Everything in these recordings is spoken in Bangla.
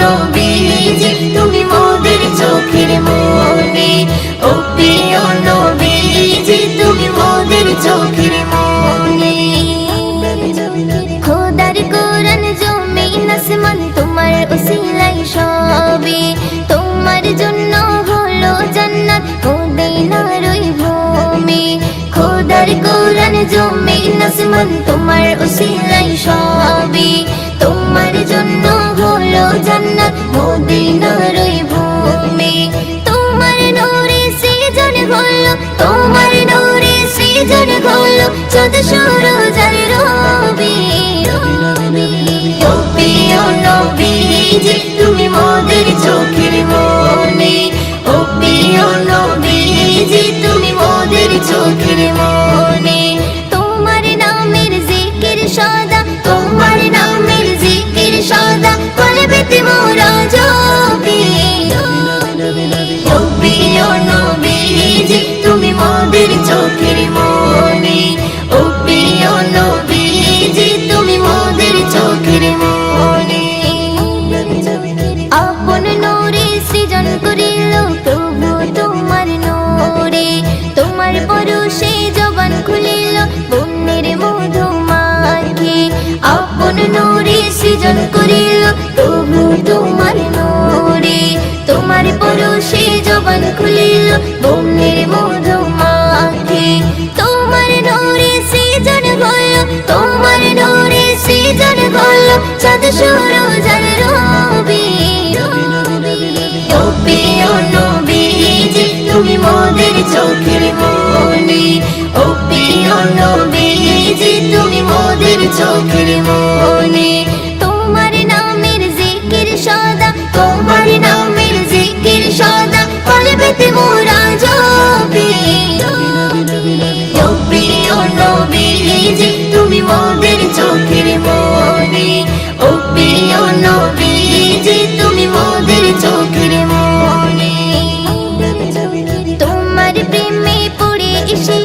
নবীজি তুমি মোদের চোখের ও প্রিয় তুমি মোদের চোখের খোদার কোরআন আসমান, তোমার উসিলাই সবে। তোমার জন্য হলো জান্নাত মদিনার ওই ভূমি। খোদার কোরআন জমিন আসমান, তোমার উসিলাই সবে। তোমার জন্য জান্নাত মদিনার ওই ভূমি। তোমার নূরে সৃজন হলো তোমার নূরে সৃজন হলো চোদ প্রভু তোমার নোরে, তোমার পরশে জবান খুলিল বন্যের মধু মাখে তোমার নোরে সৃজন হল, তোমার নোরে সৃজন হল চাঁদ সূরজের রবি তুমি চোখের মনে। ও প্রিয় নবীজি তুমি মোদের চোখের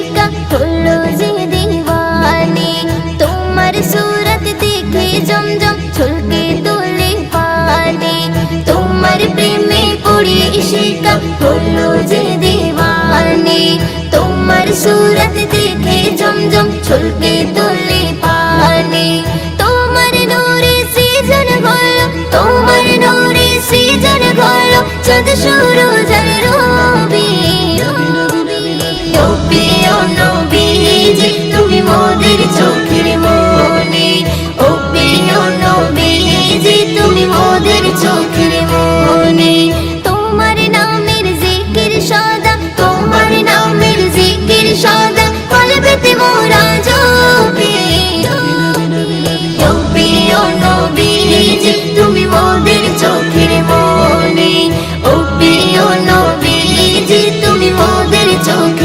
ইশিকা হলো যে দিওয়ানে তোমার সুরত দেখে জমজম ছলকে তোলে পানে তোমার প্রেমে পড়ে ইশিকা হলো যে দিওয়ানে তোমার সুরত দেখে জমজম ছলকে তোলে নবী ও নবীজি, তুমি মোদের চোখের মনি। ওপি ও নবীজি, তুমি মোদের চোখের মনি। তোমার নামের জিকির সদা, তোমার নামের জিকির সদা কলবেতে মোরা জপি। ওপি ও নবীজি, তুমি মোদের চোখের মনি। ওপি ও নবীজি, তুমি মোদের চোখের